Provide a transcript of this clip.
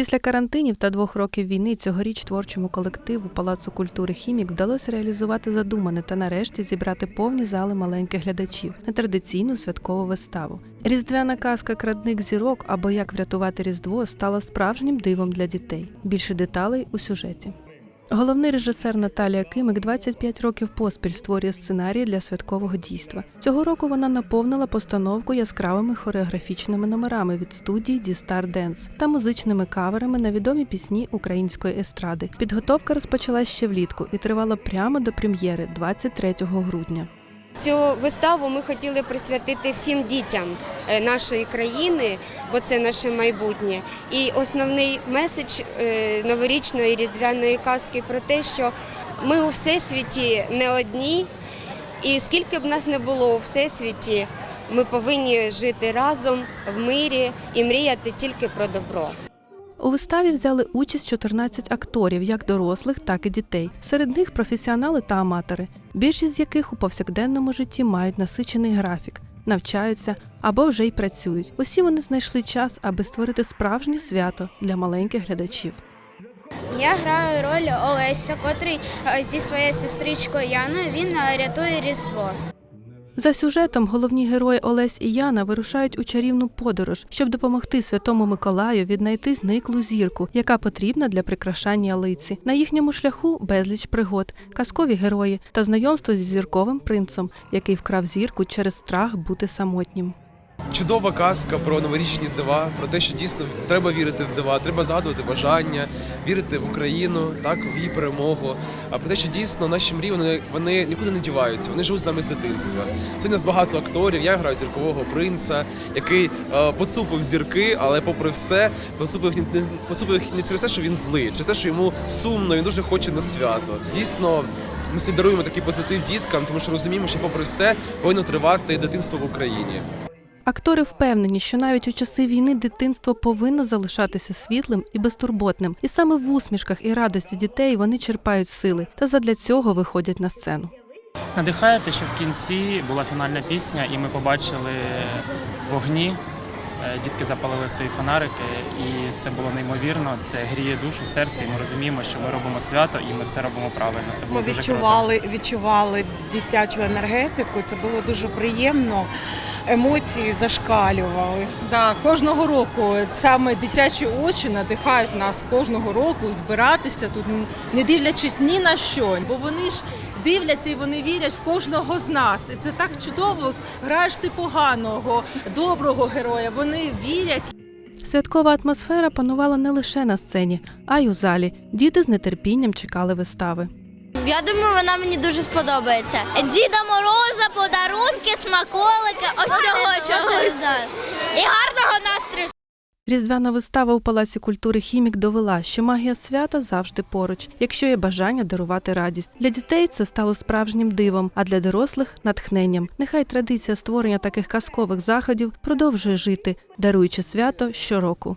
Після карантинів та двох років війни цьогоріч творчому колективу Палацу культури Хімік вдалося реалізувати задумане та нарешті зібрати повні зали маленьких глядачів на традиційну святкову виставу. Різдвяна казка Крадник зірок або як врятувати Різдво стала справжнім дивом для дітей. Більше деталей у сюжеті. Головний режисер Наталія Кимик 25 років поспіль створює сценарії для святкового дійства. Цього року вона наповнила постановку яскравими хореографічними номерами від студії Дістар Денс та музичними каверами на відомі пісні української естради. Підготовка розпочалась ще влітку і тривала прямо до прем'єри 23 грудня. Цю виставу ми хотіли присвятити всім дітям е, нашої країни, бо це наше майбутнє. І основний меседж е, новорічної різдвяної казки про те, що ми у всесвіті не одні, і скільки б нас не було у всесвіті, ми повинні жити разом в мирі і мріяти тільки про добро. У виставі взяли участь 14 акторів, як дорослих, так і дітей. Серед них професіонали та аматори, більшість з яких у повсякденному житті мають насичений графік, навчаються або вже й працюють. Усі вони знайшли час, аби створити справжнє свято для маленьких глядачів. Я граю роль Олеся, котрий е, зі своєю сестричкою Яною він е, рятує Різдво. За сюжетом головні герої Олесь і Яна вирушають у чарівну подорож, щоб допомогти святому Миколаю віднайти зниклу зірку, яка потрібна для прикрашання лиці. На їхньому шляху безліч пригод, казкові герої та знайомство зі зірковим принцем, який вкрав зірку через страх бути самотнім. Чудова казка про новорічні дива, про те, що дійсно треба вірити в дива, треба згадувати бажання, вірити в Україну, так в її перемогу. А про те, що дійсно наші мрії вони, вони нікуди не діваються, вони живуть з нами з дитинства. Сьогодні у нас багато акторів. Я граю зіркового принца, який е, поцупив зірки, але попри все, поцупив не поцупив не через те, що він злий, через те, що йому сумно, він дуже хоче на свято. Дійсно. Ми сьогодні даруємо такий позитив діткам, тому що розуміємо, що попри все повинно тривати дитинство в Україні. Актори впевнені, що навіть у часи війни дитинство повинно залишатися світлим і безтурботним, і саме в усмішках і радості дітей вони черпають сили та задля цього виходять на сцену. Надихає те, що в кінці була фінальна пісня, і ми побачили вогні. Е, Дітки запалили свої фонарики, і це було неймовірно. Це гріє душу, серце, і ми розуміємо, що ми робимо свято і ми все робимо правильно. Це було Ми дуже відчували, відчували дитячу енергетику. Це було дуже приємно. Емоції зашкалювали. Да, кожного року саме дитячі очі надихають нас кожного року збиратися тут, не дивлячись ні на що, бо вони ж дивляться і вони вірять в кожного з нас. І це так чудово. Граєш ти поганого, доброго героя. Вони вірять Святкова атмосфера панувала не лише на сцені, а й у залі. Діти з нетерпінням чекали вистави. Я думаю, вона мені дуже сподобається. Діда Мороза, подарунки, смаколики, ось цього чогось. І гарного настрою. Різдвяна вистава у Палаці культури Хімік довела, що магія свята завжди поруч, якщо є бажання дарувати радість. Для дітей це стало справжнім дивом, а для дорослих натхненням. Нехай традиція створення таких казкових заходів продовжує жити, даруючи свято щороку.